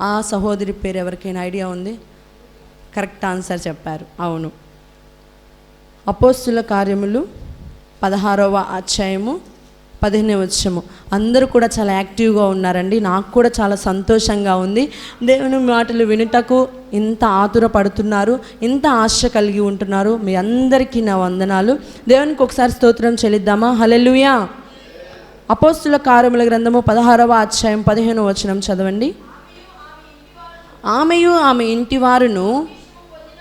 ఆ సహోదరి పేరు ఎవరికైనా ఐడియా ఉంది? కరెక్ట్ ఆన్సర్ చెప్పారు. అవును. అపోస్తుల కార్యములు పదహారవ అధ్యాయము పదిహేనవ వచ్చము అందరూ కూడా చాలా యాక్టివ్గా ఉన్నారండి. నాకు కూడా చాలా సంతోషంగా ఉంది. దేవుని మాటలు వినుటకు ఇంత ఆతురపడుతున్నారు ఇంత ఆశ కలిగి ఉంటున్నారు. మీ అందరికీ నా వందనాలు. దేవునికి ఒకసారి స్తోత్రం చెల్లిద్దామా? హలెలుయా అపోస్తుల కార్యముల గ్రంథము పదహారవ అధ్యాయం పదిహేను వచనం చదవండి. ఆమెయు ఆమె ఇంటి వారును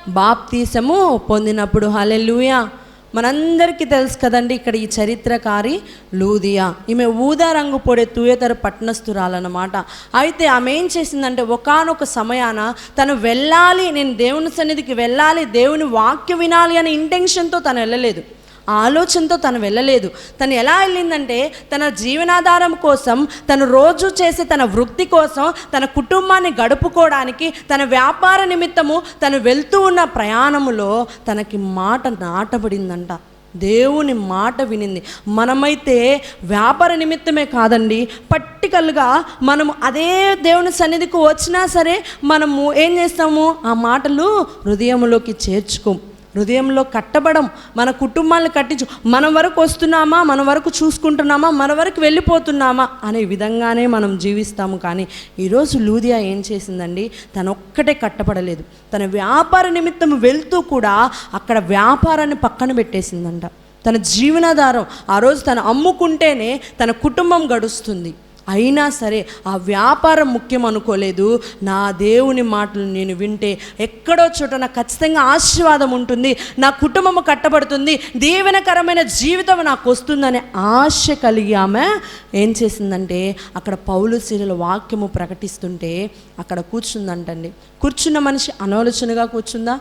బాప్తీసము పొందినప్పుడు. హలెలుయా మనందరికీ తెలుసు కదండి ఇక్కడ ఈ చరిత్రకారి లూదియా. ఈమె ఊదా రంగు పొడే తూయతర పట్టణస్థురాలన్నమాట. అయితే ఆమె ఏం చేసిందంటే ఒకానొక సమయాన తను వెళ్ళాలి నేను దేవుని సన్నిధికి వెళ్ళాలి దేవుని వాక్యం వినాలి అనే ఇంటెన్షన్తో తను వెళ్ళలేదు. ఆలోచనతో తను వెళ్ళలేదు. తను ఎలా వెళ్ళిందంటే తన జీవనాధారం కోసం తను రోజు చేసే తన వృత్తి కోసం తన కుటుంబాన్ని గడుపుకోవడానికి తన వ్యాపార నిమిత్తము తను వెళ్తూ ఉన్న ప్రయాణములో తనకి మాట నాటబడిందంట. దేవుని మాట వినింది. మనమైతే వ్యాపార నిమిత్తమే కాదండి పట్టికలుగా మనము అదే దేవుని సన్నిధికి వచ్చినా సరే మనము ఏం చేస్తాము? ఆ మాటలు హృదయంలోకి చేర్చుకోం హృదయంలో కట్టబడం మన కుటుంబాలను కట్టించు మన వరకు వస్తున్నామా మన వరకు చూసుకుంటున్నామా మన వరకు వెళ్ళిపోతున్నామా అనే విధంగానే మనం జీవిస్తాము. కానీ ఈరోజు లూదియా ఏం చేసిందండి? తను ఒక్కటే కట్టబడలేదు. తన వ్యాపార నిమిత్తం వెళ్తూ కూడా అక్కడ వ్యాపారాన్ని పక్కన పెట్టేసిందంట. తన జీవనాధారం ఆ రోజు తను అమ్ముకుంటేనే తన కుటుంబం గడుస్తుంది. అయినా సరే ఆ వ్యాపారం ముఖ్యం అనుకోలేదు. నా దేవుని మాటలు నేను వింటే ఎక్కడో చోట నాకు ఖచ్చితంగా ఆశీర్వాదం ఉంటుంది. నా కుటుంబము కట్టబడుతుంది. దీవెనకరమైన జీవితం నాకు వస్తుందనే ఆశ కలిగి ఆమె ఏం చేసిందంటే అక్కడ పౌలు శీల వాక్యము ప్రకటిస్తుంటే అక్కడ కూర్చుందంటండి. కూర్చున్న మనిషి అనాలోచనగా కూర్చుందా?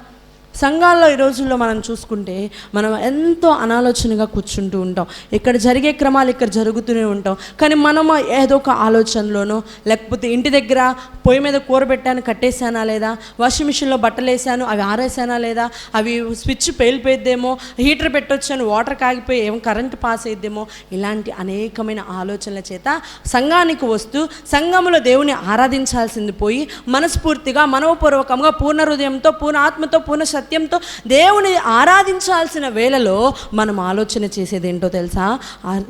సంఘాల్లో ఈ రోజుల్లో మనం చూసుకుంటే మనం ఎంతో అనాలోచనగా కూర్చుంటూ ఉంటాం. ఇక్కడ జరిగే క్రమాలు ఇక్కడ జరుగుతూనే ఉంటాం. కానీ మనము ఏదో ఒక ఆలోచనలోనో లేకపోతే ఇంటి దగ్గర పొయ్యి మీద కూర పెట్టాను కట్టేశానా లేదా? వాషింగ్ మిషన్లో బట్టలు వేసాను అవి ఆరేసానా లేదా? అవి స్విచ్ పేలిపోయిద్దేమో హీటర్ పెట్టొచ్చాను వాటర్ కాగిపోయి ఏం కరెంట్ పాస్ అయిద్దేమో? ఇలాంటి అనేకమైన ఆలోచనల చేత సంఘానికి వస్తూ సంఘములో దేవుని ఆరాధించాల్సింది పోయి మనస్ఫూర్తిగా మనోపూర్వకంగా పూర్ణ హృదయంతో పూర్ణ ఆత్మతో పూర్ణ సత్యంతో దేవుని ఆరాధించాల్సిన వేళలో మనం ఆలోచన చేసేది ఏంటో తెలుసా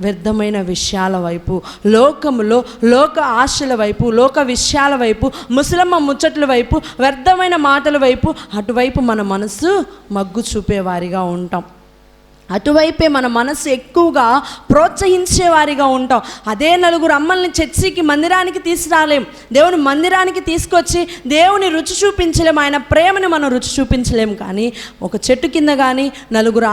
వ్యర్థమైన విషయాల వైపు లోకములో లోక ఆశల వైపు లోక విషయాల వైపు ముసలమ్మ ముచ్చట్ల వైపు వ్యర్థమైన మాటల వైపు అటువైపు మన మనసు మగ్గు చూపేవారిగా ఉంటాం. అటువైపే మన మనసు ఎక్కువగా ప్రోత్సహించేవారిగా ఉంటాం. అదే నలుగురు అమ్మల్ని చర్చికి మందిరానికి తీసుకురాలేం. దేవుని మందిరానికి తీసుకొచ్చి దేవుని రుచి చూపించలేం. ఆయన ప్రేమని మనం రుచి చూపించలేం. కానీ ఒక చెట్టు కింద కానీ నలుగురు